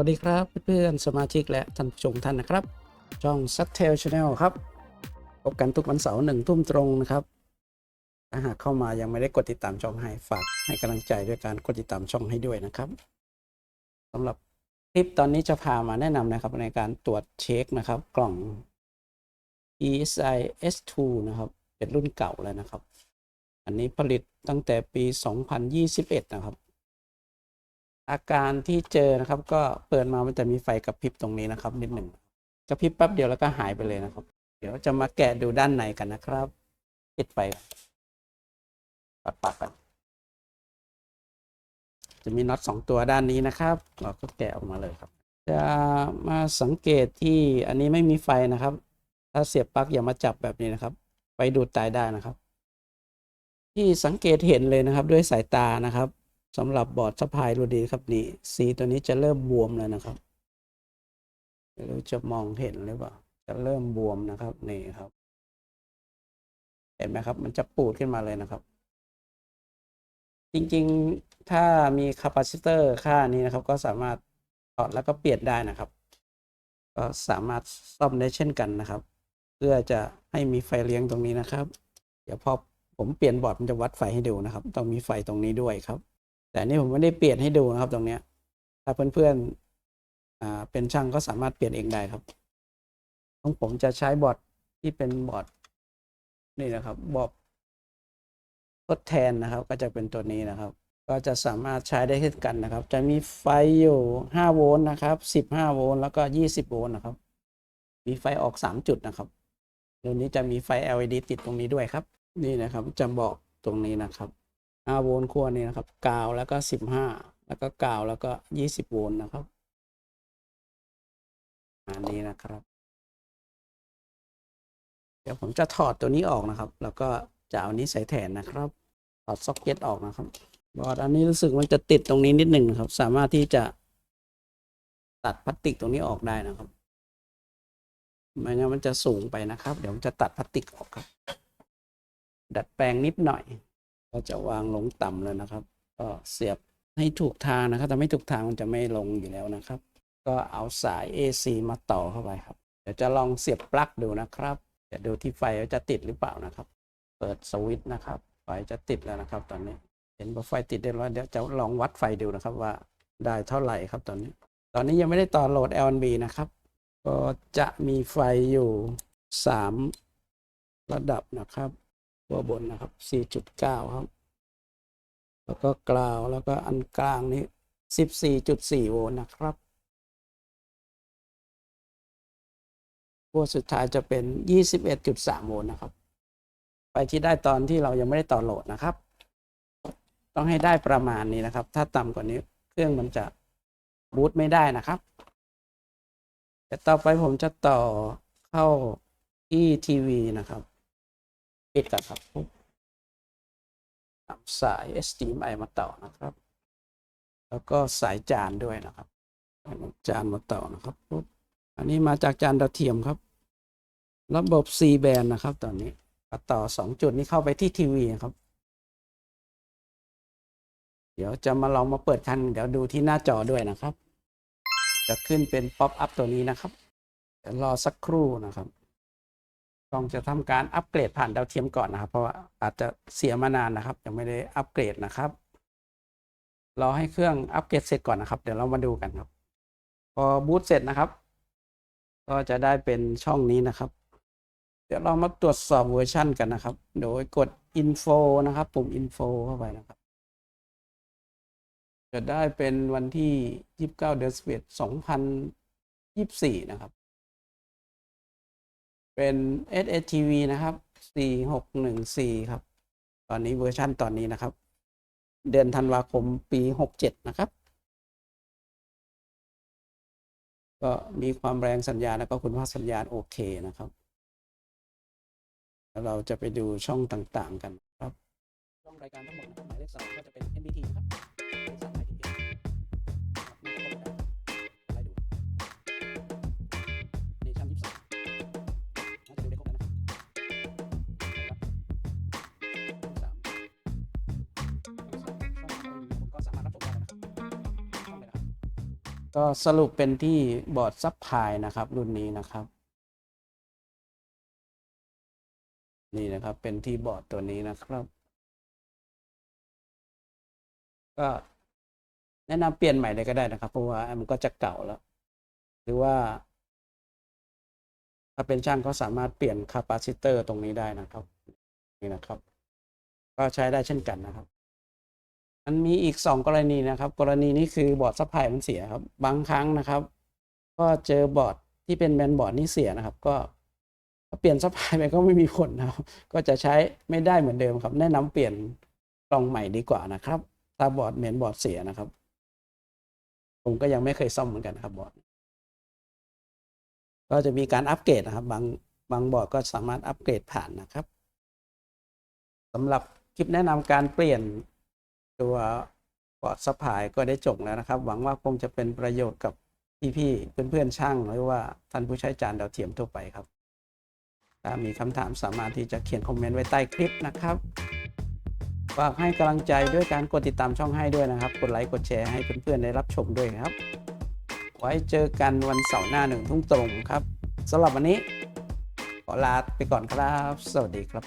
วัสดีครับเพื่อนๆสมาชิกและท่านผู้ชมท่านนะครับ ช่อง s u c t a i l Channel ครับ พบกันทุกวันเสาร์หนึ่งทุ่มตรงนะครับ ถ้าหากเข้ามายังไม่ได้กดติดตามช่องให้ฝากให้กำลังใจด้วยการกดติดตามช่องให้ด้วยนะครับสำหรับคลิปตอนนี้จะพามาแนะนำนะครับในการตรวจเช็คนะครับกล่อง ESI S2 นะครับเป็นรุ่นเก่าแล้วนะครับ อันนี้ผลิตตั้งแต่ปี 2021 นะครับ อาการที่เจอนะครับ ก็เปิดมามันจะมีไฟกระพริบตรงนี้นะครับ นิดหนึ่งกระพริบแป๊บเดียวแล้วก็หายไปเลยนะครับ เดี๋ยวจะมาแกะดูด้านในกันนะครับปิดไฟปัดปากกัน จะมีน็อตสองตัวด้านนี้นะครับ เราก็แกะออกมาเลยครับ จะมาสังเกตที่อันนี้ไม่มีไฟนะครับ ถ้าเสียบปลั๊กอย่ามาจับแบบนี้นะครับ ไฟดูดตายได้นะครับ ที่สังเกตเห็นเลยนะครับ ด้วยสายตานะครับ สำหรับบอร์ดสะพายรูดีครับนี่สีตัวนี้จะเริ่มบวมแล้วนะครับไม่รู้จะมองเห็นหรือเปล่า จะเริ่มบวมนะครับนี่ครับ เห็นไหมครับ มันจะปูดขึ้นมาเลยนะครับ จริงๆถ้ามีคาปาซิเตอร์ค่านี้นะครับ ก็สามารถถอดแล้วก็เปลี่ยนได้นะครับ ก็สามารถซ่อมได้เช่นกันนะครับ เพื่อจะให้มีไฟเลี้ยงตรงนี้นะครับ เดี๋ยวพอผมเปลี่ยนบอร์ดมันจะวัดไฟให้ดูนะครับ ต้องมีไฟตรงนี้ด้วยครับ แต่นี่ผมไม่ได้เปลี่ยนให้ดูนะครับตรงเนี้ย ถ้าเพื่อนๆเป็นช่างก็สามารถเปลี่ยนเองได้ครับของผมจะใช้บอร์ดที่เป็นบอร์ดนี่นะครับบอร์ดทดแทนนะครับ ก็จะเป็นตัวนี้นะครับ ก็จะสามารถใช้ได้เช่นกันนะครับ จะมีไฟอยู่ 5 โวลต์นะครับ 15 โวลต์แล้วก็ 20 โวลต์นะครับ มีไฟออก 3 จุดนะครับเดี๋ยวนี้จะมีไฟ LED ติดตรงนี้ด้วยครับ นี่นะครับจะบอกตรงนี้นะครับ 5โวลต์ขั้วนี้นะครับกาวแล้วก็ 15 แล้วก็กาวแล้วก็ 20 โวลต์นะครับอันนี้นะครับ เดี๋ยวผมจะถอดตัวนี้ออกนะครับ แล้วก็จะเอานี้ใส่แทนนะครับถอดซ็อกเก็ตออกนะครับบอร์ดอันนี้รู้สึกมันจะติดตรงนี้นิดหนึ่งครับ สามารถที่จะตัดพลาสติกตรงนี้ออกได้นะครับไม่งั้นมันจะสูงไปนะครับ เดี๋ยวผมจะตัดพลาสติกออกครับ ดัดแปลงนิดหน่อย ก็จะวางลงต่ำเลยนะครับ ก็เสียบให้ถูกทางนะครับ แต่ไม่ถูกทางมันจะไม่ลงอยู่แล้วนะครับ ก็เอาสาย AC มาต่อเข้าไปครับ เดี๋ยวจะลองเสียบปลั๊กดูนะครับเดี๋ยวดูที่ไฟว่าจะติดหรือเปล่านะครับ เปิดสวิตช์นะครับ ไฟจะติดแล้วนะครับ ตอนนี้ เห็นว่าไฟติดเรียบร้อยเดี๋ยวจะลองวัดไฟดูนะครับว่าได้เท่าไหร่ครับตอนนี้ ตอนนี้ยังไม่ได้ต่อโหลด LNB นะครับ ก็จะมีไฟอยู่สามระดับนะครับ ตัวบนนะครับ 4.9 ครับ แล้วก็กลาวแล้วก็อันกลางนี้ 14.4 โวลต์นะครับตัวสุดท้ายจะเป็น 21.3 โวลต์นะครับไฟที่ได้ตอนที่เรายังไม่ได้ต่อโหลดนะครับ ต้องให้ได้ประมาณนี้นะครับ ถ้าต่ำกว่านี้เครื่องมันจะบูตไม่ได้นะครับแต่ต่อไปผมจะต่อเข้าที่ทีวีนะครับ ปิดก่อนครับนำสาย HDMI มาต่อนะครับ แล้วก็สายจานด้วยนะครับ จานมาต่อนะครับปุ๊บอันนี้มาจากจานดาวเทียมครับ ระบบ C band นะครับ ตอนนี้ต่อสองจุดนี้เข้าไปที่ทีวีครับ เดี๋ยวจะมาลองมาเปิดคัน เดี๋ยวดูที่หน้าจอด้วยนะครับ จะขึ้นเป็นป๊อปอัพตัวนี้นะครับรอสักครู่นะครับ ต้องจะทำการอัปเกรดผ่านดาวเทียมก่อนนะครับ เพราะว่าอาจจะเสียมานานนะครับ ยังไม่ได้อัปเกรดนะครับรอให้เครื่องอัปเกรดเสร็จก่อนนะครับ เดี๋ยวเรามาดูกันครับ พอบูตเสร็จนะครับ ก็จะได้เป็นช่องนี้นะครับ เดี๋ยวเรามาตรวจสอบเวอร์ชันกันนะครับ โดยกด info นะครับ ปุ่ม info เข้าไปนะครับ จะได้เป็นวันที่ 29 เดือน11 2024 นะครับ เป็น SSTV นะครับ 4614 ครับ ตอนนี้เวอร์ชันตอนนี้นะครับ เดือนธันวาคมปี 67 นะครับ ก็มีความแรงสัญญาณแล้วก็คุณภาพสัญญาณโอเคนะครับเราจะไปดูช่องต่างๆกันครับช่องรายการทั้งหมดหมายเลขสองก็จะเป็น NBT ก็สรุปเป็นที่บอร์ดซับพายนะครับ รุ่นนี้นะครับ นี่นะครับเป็นที่บอร์ดตัวนี้นะครับ ก็แนะนำเปลี่ยนใหม่เลยก็ได้นะครับ เพราะว่ามันก็จะเก่าแล้ว หรือว่า ถ้าเป็นช่างก็สามารถเปลี่ยนคาปาซิเตอร์ตรงนี้ได้นะครับ นี่นะครับ ก็ใช้ได้เช่นกันนะครับ มันมีอีกสองกรณีนะครับ กรณีนี้คือบอร์ดซัพพลายมันเสียครับ บางครั้งนะครับ ก็เจอบอร์ดที่เป็นแมนบอร์ดนี่เสียนะครับ ก็เปลี่ยนซัพพลายไปก็ไม่มีผลนะครับ ก็จะใช้ไม่ได้เหมือนเดิมครับ แนะนำเปลี่ยนกล่องใหม่ดีกว่านะครับถ้าบอร์ดเมนบอร์ดเสียนะครับ ผมก็ยังไม่เคยซ่อมเหมือนกันครับบอร์ดก็จะมีการอัปเกรดนะครับ บางบางบอร์ดก็สามารถอัปเกรดผ่านนะครับสำหรับคลิปแนะนำการเปลี่ยน ตัวบอร์ดซัพพายก็ได้จบแล้วนะครับ หวังว่าคงจะเป็นประโยชน์กับพี่ๆเพื่อนๆช่างหรือว่าท่านผู้ใช้จานดาวเทียมทั่วไปครับ ถ้ามีคำถามสามารถที่จะเขียนคอมเมนต์ไว้ใต้คลิปนะครับฝากให้กำลังใจด้วยการกดติดตามช่องให้ด้วยนะครับ กดไลค์กดแชร์ให้เพื่อนๆได้รับชมด้วยครับ ไว้เจอกันวันเสาร์หน้าหนึ่งทุ่มตรงครับสำหรับวันนี้ ขอลาไปก่อนครับ สวัสดีครับ